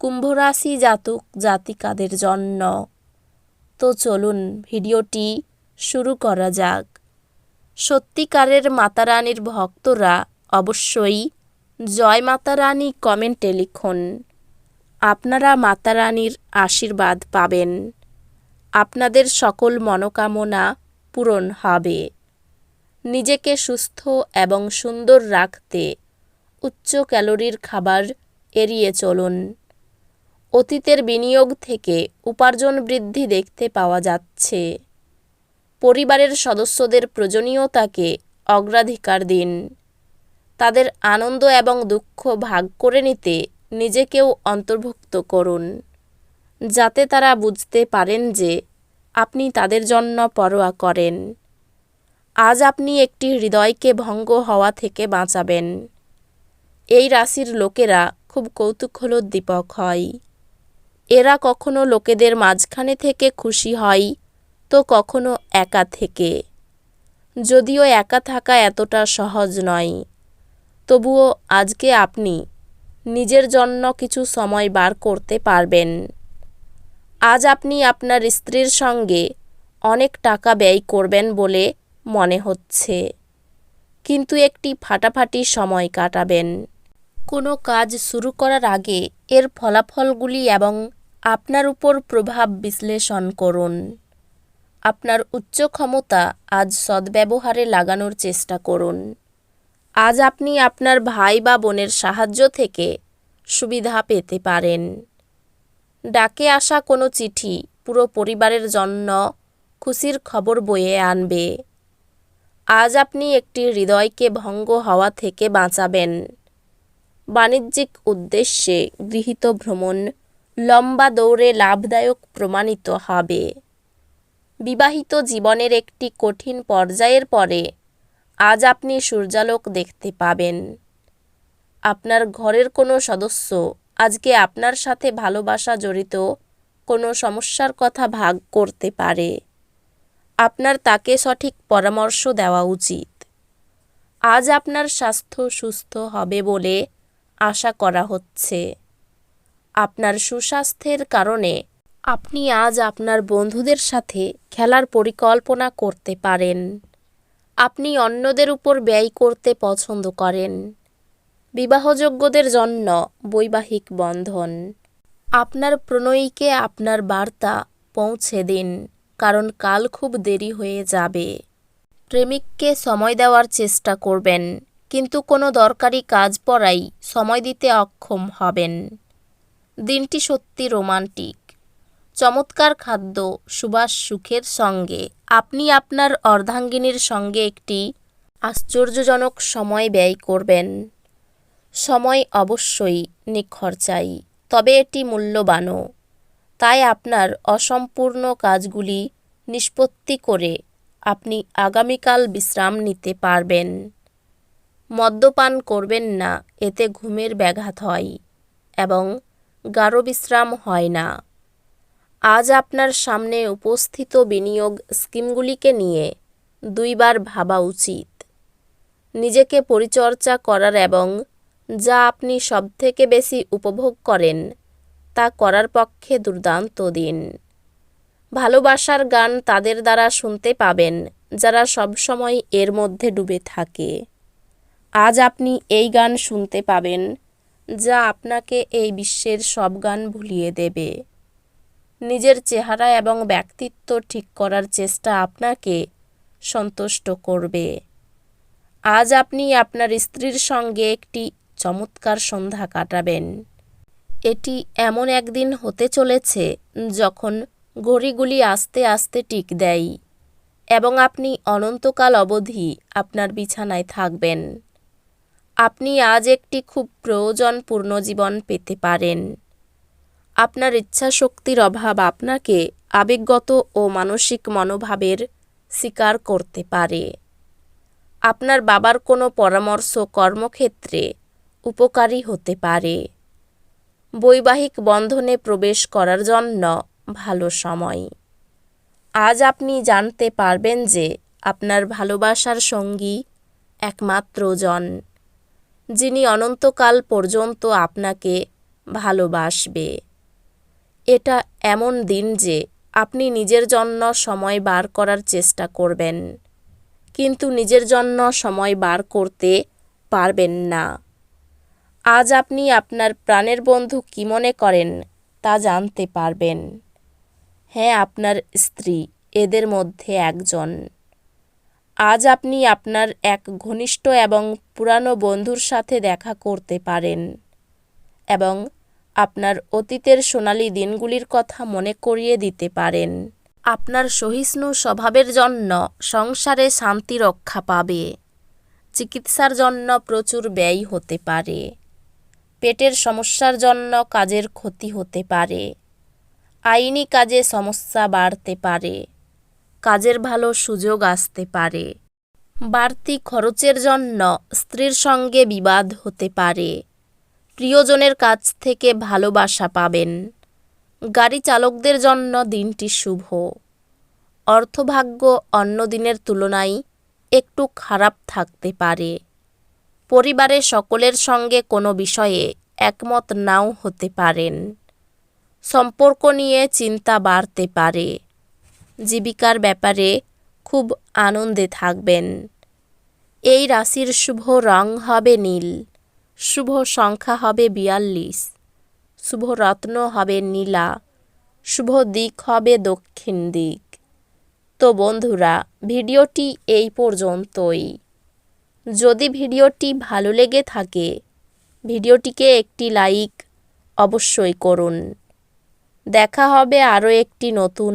কুম্ভ রাশি জাতক জাতিকাদের জন্য। তো চলুন ভিডিওটি শুরু করা যাক। সত্যিকারের মাতারানীর ভক্তরা অবশ্যই জয় মাতারানী কমেন্টে লিখুন। আপনারা মাতারানীর আশীর্বাদ পাবেন। আপনাদের সকল মনোকামনা পূরণ হবে। নিজেকে সুস্থ এবং সুন্দর রাখতে উচ্চ ক্যালোরির খাবার এড়িয়ে চলুন। অতীতের বিনিয়োগ থেকে উপার্জন বৃদ্ধি দেখতে পাওয়া যাচ্ছে। পরিবারের সদস্যদের প্রয়োজনীয়তাকে অগ্রাধিকার দিন। তাদের আনন্দ এবং দুঃখ ভাগ করে নিতে নিজেকেও অন্তর্ভুক্ত করুন, যাতে তারা বুঝতে পারেন যে আপনি তাদের জন্য পরোয়া করেন। আজ আপনি একটি হৃদয়কে ভঙ্গ হওয়া থেকে বাঁচাবেন। এই রাশির লোকেরা খুব কৌতূহলোদ্দীপক হয়। এরা কখনো লোকেদের মাঝখানে থেকে খুশি হয়, তো কখনো একা থেকে। যদিও একা থাকা এতটা সহজ নয়। তবুও আজকে আপনি নিজের জন্য কিছু সময় বার করতে পারবেন। আজ আপনি আপনার স্ত্রীর সঙ্গে অনেক টাকা ব্যয় করবেন বলে মনে হচ্ছে। কিন্তু একটি ফাটাফাটি সময় কাটাবেন। কোনো কাজ শুরু করার আগে এর ফলাফলগুলি এবং আপনার উপর প্রভাব বিশ্লেষণ করুন। আপনার উচ্চ ক্ষমতা আজ সদ্ব্যবহারে লাগানোর চেষ্টা করুন। আজ আপনি আপনার ভাই বা বোনের সাহায্য থেকে সুবিধা পেতে পারেন। ডাকে আসা কোনো চিঠি পুরো পরিবারের জন্য খুশির খবর বয়ে আনবে। আজ আপনি একটি হৃদয়কে ভঙ্গ হওয়া থেকে বাঁচাবেন। বাণিজ্যিক উদ্দেশ্যে গৃহীত ভ্রমণ লম্বা দৌড়ে লাভদায়ক প্রমাণিত হবে। বিবাহিত জীবনের একটি কঠিন পর্যায়ের পরে আজ আপনি সূর্যালোক দেখতে পাবেন। আপনার ঘরের কোনো সদস্য আজকে আপনার সাথে ভালোবাসা জড়িত কোনো সমস্যার কথা ভাগ করতে পারে। আপনার তাকে সঠিক পরামর্শ দেওয়া উচিত। আজ আপনার স্বাস্থ্য সুস্থ হবে বলে আশা করা হচ্ছে। আপনার সুস্বাস্থ্যের কারণে আপনি আজ আপনার বন্ধুদের সাথে খেলার পরিকল্পনা করতে পারেন। আপনি অন্যদের উপর ব্যয় করতে পছন্দ করেন। বিবাহযোগ্যদের জন্য বৈবাহিক বন্ধন। আপনার প্রণয়ীকে আপনার বার্তা পৌঁছে দিন, কারণ কাল খুব দেরি হয়ে যাবে। প্রেমিককে সময় দেওয়ার চেষ্টা করবেন, কিন্তু কোনো দরকারি কাজ পড়াই সময় দিতে অক্ষম হবেন। দিনটি সত্যি রোমান্টিক। চমৎকার খাদ্য, সুবাস সুখের সঙ্গে। আপনি আপনার অর্ধাঙ্গিনীর সঙ্গে একটি আশ্চর্যজনক সময় ব্যয় করবেন। সময় অবশ্যই নিখরচাই তবে এটি মূল্যবানও। তাই আপনার অসম্পূর্ণ কাজগুলি নিষ্পত্তি করে আপনি আগামীকাল বিশ্রাম নিতে পারবেন। মদ্যপান করবেন না, এতে ঘুমের ব্যাঘাত হয় এবং গাঢ় বিশ্রাম হয় না। আজ আপনার সামনে উপস্থিত বিনিয়োগ স্কিমগুলিকে নিয়ে দুইবার ভাবা উচিত। নিজেকে পরিচর্যা করার এবং যা আপনি সবথেকে বেশি উপভোগ করেন, তা করার পক্ষে দুর্দান্ত দিন। ভালোবাসার গান তাদের দ্বারা শুনতে পাবেন, যারা সবসময় এর মধ্যে ডুবে থাকে। আজ আপনি এই গান শুনতে পাবেন যা আপনাকে এই বিশ্বের সব গান ভুলিয়ে দেবে। নিজের চেহারা এবং ব্যক্তিত্ব ঠিক করার চেষ্টা আপনাকে সন্তুষ্ট করবে। আজ আপনি আপনার স্ত্রীর সঙ্গে একটি চমৎকার সন্ধ্যা কাটাবেন। এটি এমন একদিন হতে চলেছে যখন ঘড়িগুলি আস্তে আস্তে টিক দেয় এবং আপনি অনন্তকাল অবধি আপনার বিছানায় থাকবেন। আপনি আজ একটি খুব প্রয়োজনপূর্ণ জীবন পেতে পারেন। আপনার ইচ্ছাশক্তির অভাব আপনাকে আবেগগত ও মানসিক মনোভাবের শিকার করতে পারে। আপনার বাবার কোনো পরামর্শ কর্মক্ষেত্রে উপকারী হতে পারে। বৈবাহিক বন্ধনে প্রবেশ করার জন্য ভালো সময়। আজ আপনি জানতে পারবেন যে আপনার ভালোবাসার সঙ্গী একমাত্র জন। যিনি অনন্তকাল পর্যন্ত আপনাকে ভালোবাসবে। এটা এমন দিন যে আপনি নিজের জন্য সময় বার করার চেষ্টা করবেন, কিন্তু নিজের জন্য সময় বার করতে পারবেন না। আজ আপনি আপনার প্রাণের বন্ধু কী মনে করেন তা জানতে পারবেন। হ্যাঁ আপনার স্ত্রী, এদের মধ্যে একজন। আজ আপনি আপনার এক ঘনিষ্ঠ এবং পুরানো বন্ধুর সাথে দেখা করতে পারেন এবং আপনার অতীতের সোনালি দিনগুলির কথা মনে করিয়ে দিতে পারেন। আপনার সহিষ্ণু স্বভাবের জন্য সংসারে শান্তি রক্ষা পাবে, চিকিৎসার জন্য প্রচুর ব্যয় হতে পারে, পেটের সমস্যার জন্য কাজের ক্ষতি হতে পারে, আইনি কাজে সমস্যা বাড়তে পারে। কাজের ভালো সুযোগ আসতে পারে। বাড়তি খরচের জন্য স্ত্রীর সঙ্গে বিবাদ হতে পারে। প্রিয়জনের কাছ থেকে ভালোবাসা পাবেন। গাড়ি চালকদের জন্য দিনটি শুভ। অর্থভাগ্য অন্য দিনের তুলনায় একটু খারাপ থাকতে পারে। পরিবারের সকলের সঙ্গে কোনো বিষয়ে একমত নাও হতে পারেন। সম্পর্ক নিয়ে চিন্তা বাড়তে পারে। জীবিকার ব্যাপারে খুব আনন্দে থাকবেন। এই রাশির শুভ রং হবে নীল, শুভ সংখ্যা হবে বিয়াল্লিশ, শুভ রত্ন হবে নীলা, শুভ দিক হবে দক্ষিণ দিক। তো বন্ধুরা, ভিডিওটি এই পর্যন্তই। যদি ভিডিওটি ভালো লেগে থাকে, ভিডিওটিকে একটি লাইক অবশ্যই করুন। দেখা হবে আরও একটি নতুন